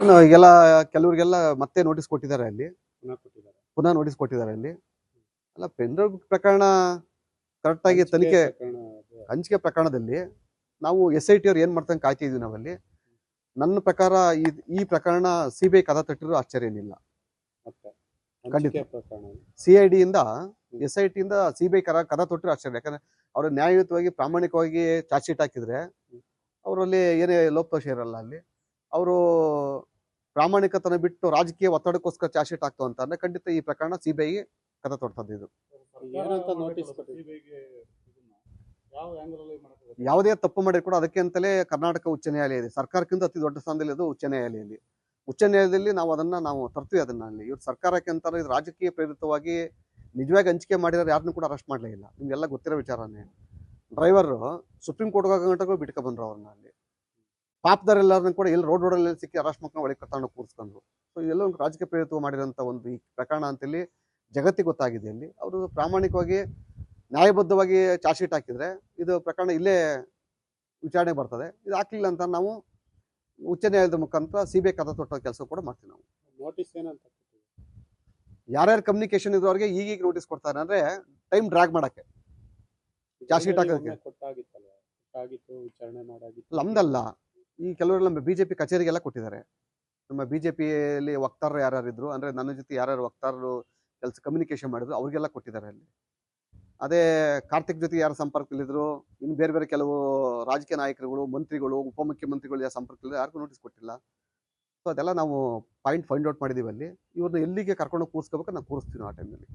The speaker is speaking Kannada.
ಇನ್ನು ಈಗೆಲ್ಲ ಕೆಲವರಿಗೆಲ್ಲ ಮತ್ತೆ ನೋಟಿಸ್ ಕೊಟ್ಟಿದ್ದಾರೆ ಅಲ್ಲಿ. ಪುನಃ ನೋಟಿಸ್ ಕೊಟ್ಟಿದ್ದಾರೆ ಅಲ್ಲಿ. ಅಲ್ಲ ಪೆನ್ಡ್ರೈವ್ ಪ್ರಕರಣ ಕರೆಕ್ಟಾಗಿ ತನಿಖೆ ಪ್ರಕರಣ ಹಂಚಿಕೆ ಪ್ರಕರಣದಲ್ಲಿ ನಾವು ಎಸ್ ಐ ಟಿ ಅವ್ರು ಏನ್ ಮಾಡ್ತಂಗೆ ಕಾಯ್ತಿದ್ವಿ ನಾವಲ್ಲಿ? ನನ್ನ ಪ್ರಕಾರ ಈ ಈ ಪ್ರಕರಣ ಸಿ ಬಿ ಐ ಕದ ತಟ್ಟಿರೋ ಆಶ್ಚರ್ಯ ಏನಿಲ್ಲ. ಖಂಡಿತ. ಸಿ ಐ ಡಿಯಿಂದ ಎಸ್ ಐ ಟಿಯಿಂದ ಸಿ ಬಿ ಐ ಕರ ಕದ ತೊಟ್ಟಿರೋ ಆಶ್ಚರ್ಯ. ಯಾಕಂದ್ರೆ ಅವರು ನ್ಯಾಯಯುತವಾಗಿ ಪ್ರಾಮಾಣಿಕವಾಗಿ ಚಾರ್ಜ್ ಶೀಟ್ ಹಾಕಿದ್ರೆ ಅವರಲ್ಲಿ ಏನೇ ಲೋಪದೋಷ ಇರಲ್ಲ ಅಲ್ಲಿ. ಅವರು ಪ್ರಾಮಾಣಿಕತನ ಬಿಟ್ಟು ರಾಜಕೀಯ ಒತ್ತಡಕ್ಕೋಸ್ಕರ ಚಾರ್ಜ್ ಶೀಟ್ ಆಗ್ತಾವ ಅಂತ ಅಂದ್ರೆ ಖಂಡಿತ ಈ ಪ್ರಕರಣ ಸಿಬಿಐ ಕಥೆ ತೊಡ್ತದ್ದು ಇದು. ಏನಂತ ನೋಟಿಸ್ ಕೊಟ್ಟಿದ್ದಾರೆ ಸಿಬಿಐಗೆ ಯಾವ ಆಂಗಲ್ ಅಲ್ಲಿ ಮಾಡಕ್ಕೆ ಯಾವುದೇ ತಪ್ಪು ಮಾಡಿದ್ರು ಕೂಡ ಅದಕ್ಕೆ ಅಂತಲೇ ಕರ್ನಾಟಕ ಉಚ್ಚ ನ್ಯಾಯಾಲಯ ಇದೆ. ಸರ್ಕಾರಕ್ಕಿಂತ ಅತಿ ದೊಡ್ಡ ಸ್ಥಾನದಲ್ಲಿ ಅದು ಉಚ್ಚ ನ್ಯಾಯಾಲಯದಲ್ಲಿ ಉಚ್ಚ ನ್ಯಾಯಾಲಯದಲ್ಲಿ ನಾವು ಅದನ್ನ ನಾವು ತರ್ತೀವಿ ಅದನ್ನ ಅಲ್ಲಿ. ಇವ್ರು ಸರ್ಕಾರಕ್ಕೆ ಅಂತಾರೆ ಇದು ರಾಜಕೀಯ ಪ್ರೇರಿತವಾಗಿ ನಿಜವಾಗಿ ಹಂಚಿಕೆ ಮಾಡಿದ್ರೆ ಯಾರನ್ನೂ ಕೂಡ ಅರೆಸ್ಟ್ ಮಾಡಲೇ ಇಲ್ಲ. ನಿಮ್ಗೆಲ್ಲ ಗೊತ್ತಿರೋ ವಿಚಾರನೇ. ಡ್ರೈವರ್ ಸುಪ್ರೀಂ ಕೋರ್ಟ್ ಗಂಟೆಗೂ ಬಿಟ್ಕೊ ಬಂದ್ರು ಅವ್ರನ್ನ ಅಲ್ಲಿ. ಪಾಪದವರೆಲ್ಲರನ್ನ ಕೂಡ ಎಲ್ಲಿ ರೋಡ್ ರೋಡಲ್ಲಿ ಸಿಕ್ಕಿ ಅರೆಸ್ಟ್ ಮಾಡ್ಕೊಂಡು ಒಳಗೆ ತಗೊಂಡು ಕೂರಿಸ್ಕೊಂಡ್ರು. ಸೊ ಇದೆಲ್ಲ ಒಂದು ರಾಜಕೀಯ ಪ್ರೇರಿತ ಮಾಡಿರೋಂಥ ಒಂದು ಈ ಪ್ರಕರಣ ಅಂತೇಳಿ ಜಗತ್ತಿಗೆ ಗೊತ್ತಾಗಿದೆ ಅಲ್ಲಿ. ಅವರು ಪ್ರಾಮಾಣಿಕವಾಗಿ ನ್ಯಾಯಬದ್ಧವಾಗಿ ಚಾರ್ಜ್ ಶೀಟ್ ಹಾಕಿದರೆ ಇದು ಪ್ರಕರಣ ಇಲ್ಲೇ ವಿಚಾರಣೆ ಬರ್ತದೆ. ಇದು ಹಾಕಲಿಲ್ಲ ಅಂತ ನಾವು ಉಚ್ಚ ನ್ಯಾಯಾಲಯದ ಮುಖಾಂತರ ಸಿ ಬಿ ಐ ಕದ ತೊಟ್ಟ ಕೆಲಸ ಕೂಡ ಮಾಡ್ತೀವಿ ನಾವು. ನೋಟಿಸ್ ಏನಂತ ಯಾರ್ಯಾರು ಕಮ್ಯುನಿಕೇಶನ್ ಇದ್ರು ಅವ್ರಿಗೆ ಈಗೀಗ ನೋಟಿಸ್ ಕೊಡ್ತಾರೆ ಅಂದ್ರೆ ಟೈಮ್ ಡ್ರ್ಯಾಗ್ ಮಾಡಕ್ಕೆ. ಚಾರ್ಜ್ ಶೀಟ್ ಹಾಕೋದಕ್ಕೆ. ನಮ್ದಲ್ಲ. ಈ ಕೆಲವರು ನಮ್ಮ ಬಿ ಜೆ ಪಿ ಕಚೇರಿಗೆಲ್ಲ ಕೊಟ್ಟಿದ್ದಾರೆ. ನಮ್ಮ ಬಿ ಜೆ ಪಿಯಲ್ಲಿ ವಕ್ತಾರರು ಯಾರ್ಯಾರು ಇದ್ರು ಅಂದ್ರೆ ನನ್ನ ಜೊತೆ ಯಾರ್ಯಾರು ವಕ್ತಾರರು ಕೆಲಸ ಕಮ್ಯುನಿಕೇಷನ್ ಮಾಡಿದ್ರು, ಅವ್ರಿಗೆಲ್ಲ ಕೊಟ್ಟಿದ್ದಾರೆ ಅಲ್ಲಿ. ಅದೇ ಕಾರ್ತಿಕ್ ಜೊತೆ ಯಾರು ಸಂಪರ್ಕದಲ್ಲಿದ್ರು, ಇನ್ನು ಬೇರೆ ಬೇರೆ ಕೆಲವು ರಾಜಕೀಯ ನಾಯಕರುಗಳು, ಮಂತ್ರಿಗಳು, ಉಪಮುಖ್ಯಮಂತ್ರಿಗಳು ಯಾರು ಸಂಪರ್ಕದಲ್ಲಿ ಯಾರಿಗೂ ನೋಟಿಸ್ ಕೊಟ್ಟಿಲ್ಲ. ಸೊ ಅದೆಲ್ಲ ನಾವು ಪಾಯಿಂಟ್ ಫೈಂಡ್ ಔಟ್ ಮಾಡಿದ್ದೀವಿ ಅಲ್ಲಿ. ಇವ್ರನ್ನ ಎಲ್ಲಿಗೆ ಕರ್ಕೊಂಡು ಕೂರಿಸ್ಕೋಬೇಕು ನಾವು ಕೂರಿಸ್ತೀವಿ ಆ ಟೈಮಲ್ಲಿ